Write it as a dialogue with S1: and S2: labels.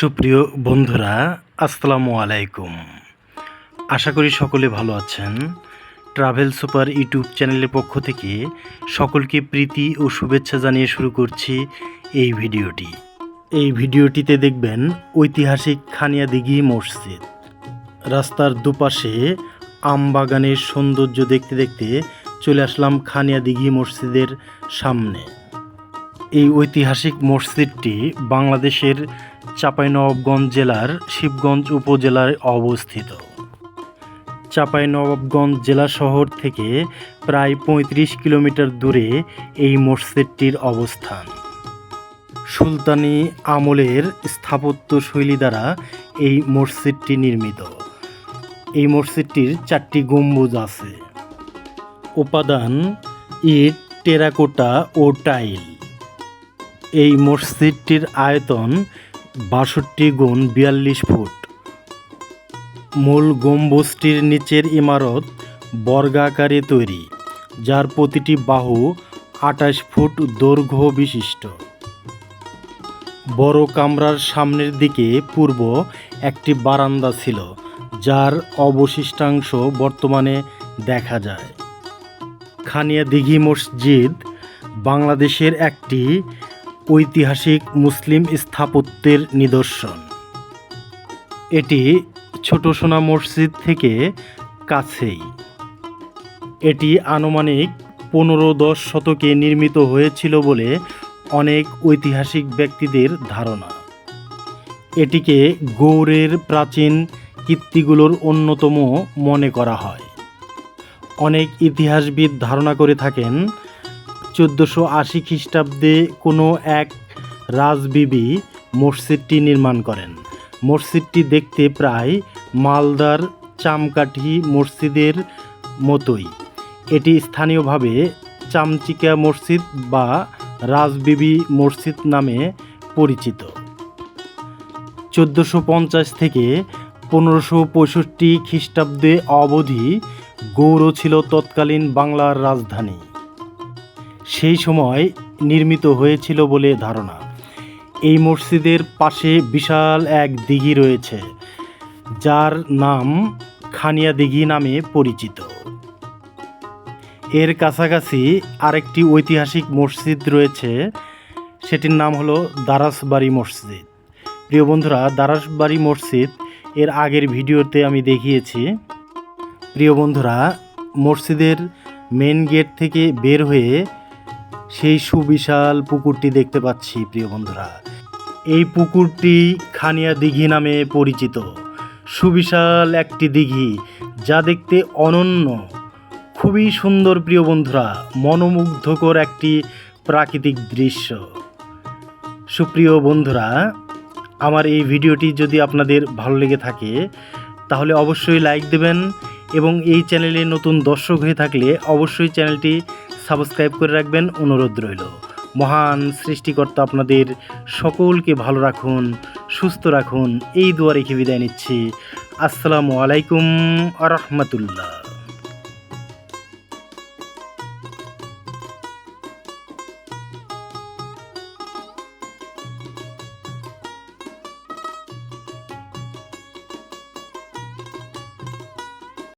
S1: সুপ্রিয় বন্ধুরা, আসসালামু আলাইকুম। আশা করি সকলে ভালো আছেন। ট্রাভেল সুপার ইউটিউব চ্যানেলের পক্ষ থেকে সকলকে প্রীতি ও শুভেচ্ছা জানিয়ে শুরু করছি এই ভিডিওটি। এই ভিডিওটিতে দেখবেন ঐতিহাসিক খানিয়া দিঘি মসজিদ। রাস্তার দুপাশে আম বাগানের সৌন্দর্য দেখতে দেখতে চলে আসলাম খানিয়া দিঘি মসজিদের সামনে। এই ঐতিহাসিক মসজিদটি বাংলাদেশের চাঁপাইনবাবগঞ্জ জেলার শিবগঞ্জ উপজেলায় অবস্থিত। চাঁপাইনবাবগঞ্জ জেলা শহর থেকে প্রায় পঁয়ত্রিশ কিলোমিটার দূরে এই মসজিদটির অবস্থান। সুলতানি আমলের স্থাপত্য শৈলী দ্বারা এই মসজিদটি নির্মিত। এই মসজিদটির চারটি গম্বুজ আছে। উপাদান, ইট, টেরাকোটা ও টাইল। এই মসজিদটির আয়তন বাষট্টি গুণ বিয়াল্লিশ ফুট। মূল গম্বুজটির নিচের ইমারত বর্গাকারে তৈরি, যার প্রতিটি বাহু আঠাশ ফুট দৈর্ঘ্য বিশিষ্ট। বড় কামরার সামনের দিকে পূর্ব একটি বারান্দা ছিল, যার অবশিষ্টাংশ বর্তমানে দেখা যায়। খানিয়া দিঘি মসজিদ বাংলাদেশের একটি ঐতিহাসিক মুসলিম স্থাপত্যের নিদর্শন। এটি ছোট সোনা মসজিদ থেকে কাছেই। এটি আনুমানিক পনেরো দশ শতকে নির্মিত হয়েছিল বলে অনেক ঐতিহাসিক ব্যক্তিদের ধারণা। এটিকে গৌড়ের প্রাচীন কীর্তিগুলোর অন্যতম মনে করা হয়। অনেক ইতিহাসবিদ ধারণা করে থাকেন চোদ্দোশো আশি খ্রিস্টাব্দে কোনো এক রাজবিবি মসজিদটি নির্মাণ করেন। মসজিদটি দেখতে প্রায় মালদার চামকাঠি মসজিদের মতোই। এটি স্থানীয়ভাবে চামচিকা মসজিদ বা রাজবিবি মসজিদ নামে পরিচিত। চোদ্দোশো পঞ্চাশ থেকে পনেরোশো পঁয়ষট্টি খ্রিস্টাব্দে অবধি গৌড় ছিল তৎকালীন বাংলার রাজধানী। সেই সময় নির্মিত হয়েছিল বলে ধারণা। এই মসজিদের পাশে বিশাল এক দিঘি রয়েছে, যার নাম খানিয়া দিঘি নামে পরিচিত। এর কাছাকাছি আরেকটি ঐতিহাসিক মসজিদ রয়েছে, সেটির নাম হলো দারাসবাড়ি মসজিদ। প্রিয় বন্ধুরা, দারাসবাড়ি মসজিদ এর আগের ভিডিওতে আমি দেখিয়েছি। প্রিয় বন্ধুরা, মসজিদের মেন গেট থেকে বের হয়ে সেই সুবিশাল পুকুরটি দেখতে পাচ্ছি, প্রিয় বন্ধুরা। এই পুকুরটি খানিয়া দিঘি নামে পরিচিত। সুবিশাল একটি দিঘি যা দেখতে অনন্য। খুবই সুন্দর, প্রিয় বন্ধুরা, মনোমুগ্ধকর একটি প্রাকৃতিক দৃশ্য। সুপ্রিয় বন্ধুরা, আমার এই ভিডিওটি যদি আপনাদের ভালো লেগে থাকে, তাহলে অবশ্যই লাইক দেবেন এবং এই চ্যানেলে নতুন দর্শক হয়ে থাকলে অবশ্যই চ্যানেলটি সাবস্ক্রাইব করে রাখবেন, অনুরোধ রইল। মহান সৃষ্টিকর্তা আপনাদের সকলকে ভালো রাখুন, সুস্থ রাখুন। এই দোয়া রেখে বিদায় নিচ্ছি। আসসালামু আলাইকুম আ রহমতুল্লাহ।